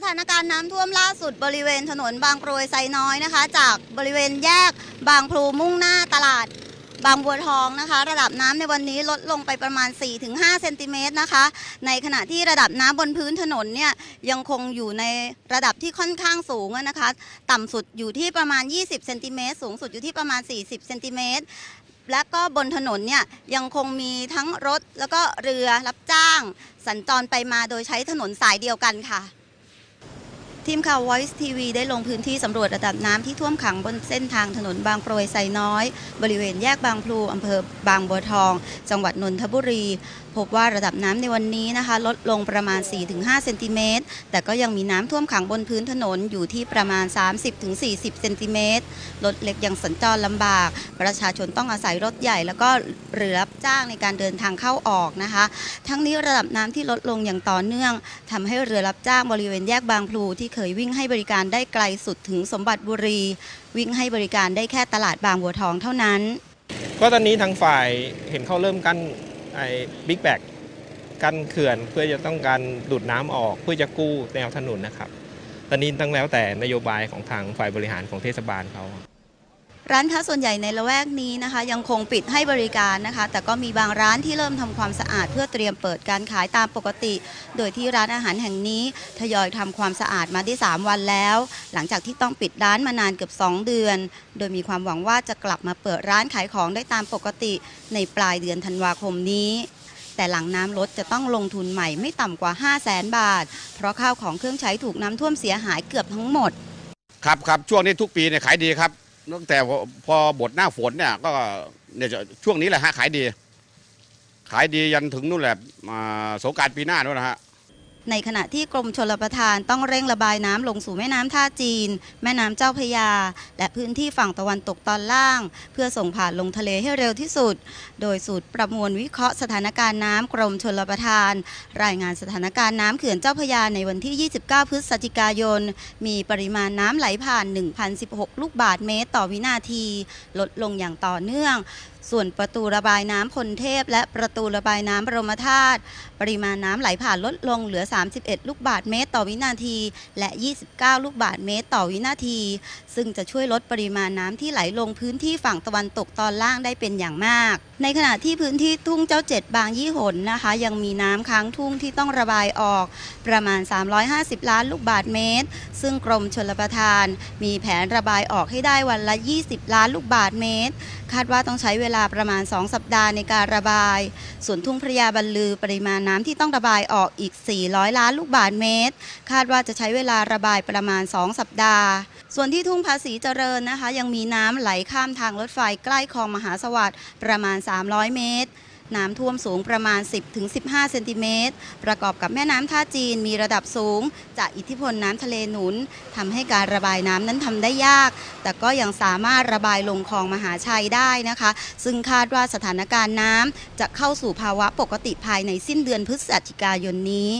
สถานการณ์น้ำท่วมล่าสุดบริเวณถนนบางกรวยไซน้อยนะคะ จากบริเวณแยกบางพลูมุ่งหน้าตลาดบางบัวทองนะคะ ระดับน้ำในวันนี้ลดลงไปประมาณ 4-5 เซนติเมตรนะคะ ในขณะที่ระดับน้ำบนพื้นถนนเนี่ยยังคงอยู่ในระดับที่ค่อนข้างสูงนะคะ ต่ำสุดอยู่ที่ประมาณ 20 เซนติเมตร สูงสุดอยู่ที่ประมาณ 40 เซนติเมตร และก็บนถนนเนี่ยยังคงมีทั้งรถแล้วก็เรือรับจ้าง สัญจรไปมาโดยใช้ถนนสายเดียวกันค่ะ ทีมข่าว Voice TV ได้ลงพื้นที่สำรวจระดับน้ำที่ท่วมขังบนเส้นทางถนนบางโปรยไซน้อย บริเวณแยกบางพลูอำเภอบางบัวทอง จังหวัดนนทบุรี พบว่าระดับน้ำในวันนี้นะคะ ลดลงประมาณ 4-5 เซนติเมตร แต่ก็ยังมีน้ำท่วมขังบนพื้นถนนอยู่ที่ประมาณ 30-40 เซนติเมตร รถเล็กยังสัญจรลำบาก ประชาชนต้องอาศัยรถใหญ่แล้วก็เรือรับจ้างในการเดินทางเข้าออกนะคะ ทั้งนี้ระดับน้ำที่ลดลงอย่างต่อเนื่องทำให้เรือรับจ้างบริเวณแยกบางพลูที่เคยวิ่งให้บริการได้ไกลสุดถึงสมบัติบุรี วิ่งให้บริการได้แค่ตลาดบางบัวทองเท่านั้น ก็ตอนนี้ทางฝ่ายเห็นเขาเริ่มกั้นไอ้บิ๊กแบกกั้นเขื่อนเพื่อจะต้องการดูดน้ำออกเพื่อจะกู้แนวถนนนะครับ ตอนนี้ตั้งแล้วแต่นโยบายของทางฝ่ายบริหารของเทศบาลเขา ร้านค้าส่วนใหญ่ในละแวกนี้นะคะ ยังคงปิดให้บริการนะคะ แต่ก็มีบางร้านที่เริ่มทำความสะอาด เพื่อเตรียมเปิดการขายตามปกติ โดยที่ร้านอาหารแห่งนี้ทยอยทำความสะอาดมาได้ 3 วันแล้ว หลังจากที่ต้องปิดร้านมานานเกือบ 2 เดือน โดยมีความหวังว่าจะกลับมาเปิดร้านขายของได้ตามปกติ ในปลายเดือนธันวาคมนี้แต่หลังน้ำลดจะต้องลงทุนใหม่ไม่ต่ำกว่า 5 0 0แสนบาท เพราะข้าวของเครื่องใช้ถูกน้ำท่วมเสียหายเกือบทั้งหมด ครับครับช่วงนี้ทุกปีเนี่ยขายดีครับ ตั้งแต่พอบทหน้าฝนเนี่ยก็เนี่ยจะช่วงนี้แหละฮะขายดี ขายดียันถึงนู่นแหละมาสงกรารปีหน้านู่นนะฮะ ในขณะที่กรมชลประทานต้องเร่งระบายน้ำลงสู่แม่น้ำท่าจีน แม่น้ำเจ้าพยา และพื้นที่ฝั่งตะวันตกตอนล่าง เพื่อส่งผ่านลงทะเลให้เร็วที่สุด โดยสูตรประมวลวิเคราะห์สถานการณ์น้ำกรมชลประทาน รายงานสถานการณ์น้ำเขื่อนเจ้าพยาในวันที่ 29 พฤศจิกายน มีปริมาณน้ำไหลผ่าน 1,016 ลูกบาทเมตรต่อวินาที ลดลงอย่างต่อเนื่องส่วนประตูระบายน้ำพลเทพ และประตูระบายน้ำบรมธาตุปริมาณน้ำไหลผ่านลดลงเหลือ31 ลูกบาทเมตรต่อวินาที และ 29 ลูกบาทเมตรต่อวินาที ซึ่งจะช่วยลดปริมาณน้ำที่ไหลลงพื้นที่ฝั่งตะวันตกตอนล่างได้เป็นอย่างมาก ในขณะที่พื้นที่ทุ่งเจ้าเจ็ดบางยี่หนนะคะ ยังมีน้ำค้างทุ่งที่ต้องระบายออกประมาณ 350 ล้านลูกบาทเมตร ซึ่งกรมชลประทาน มีแผนระบายออกให้ได้วันละ 20 ล้านลูกบาทเมตร คาดว่าต้องใช้เวลาประมาณ 2 สัปดาห์ในการระบาย ส่วนทุ่งพระยาบรรลือปริมาณน้ำที่ต้องระบายออกอีก 400 ล้านลูกบาทเมตร คาดว่าจะใช้เวลาระบายประมาณ 2 สัปดาห์ส่วนที่ทุ่งภาษีเจริญนะคะ ยังมีน้ำไหลข้ามทางรถไฟใกล้คลองมหาสวัสดิ์ประมาณ300 เมตร น้ำท่วมสูงประมาณ 10-15 เซนติเมตร ประกอบกับแม่น้ำท่าจีนมีระดับสูง จากอิทธิพลน้ำทะเลหนุนทำให้การระบายน้ำนั้นทำได้ยาก แต่ก็ยังสามารถระบายลงคลองมหาชัยได้นะคะ ซึ่งคาดว่าสถานการณ์น้ำจะเข้าสู่ภาวะปกติภายในสิ้นเดือนพฤศจิกายนนี้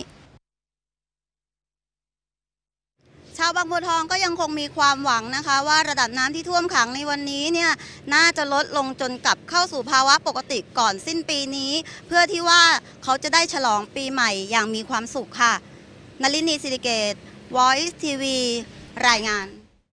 าวบางบัวทองก็ยังคงมีความหวังนะคะ ว่าระดับน้ำที่ท่วมขังในวันนี้เนี่ยน่าจะลดลงจนกลับเข้าสู่ภาวะปกติก่อนสิ้นปีนี้ เพื่อที่ว่าเขาจะได้ฉลองปีใหม่อย่างมีความสุขค่ะนลินีสิริเกต Voice TV รายงาน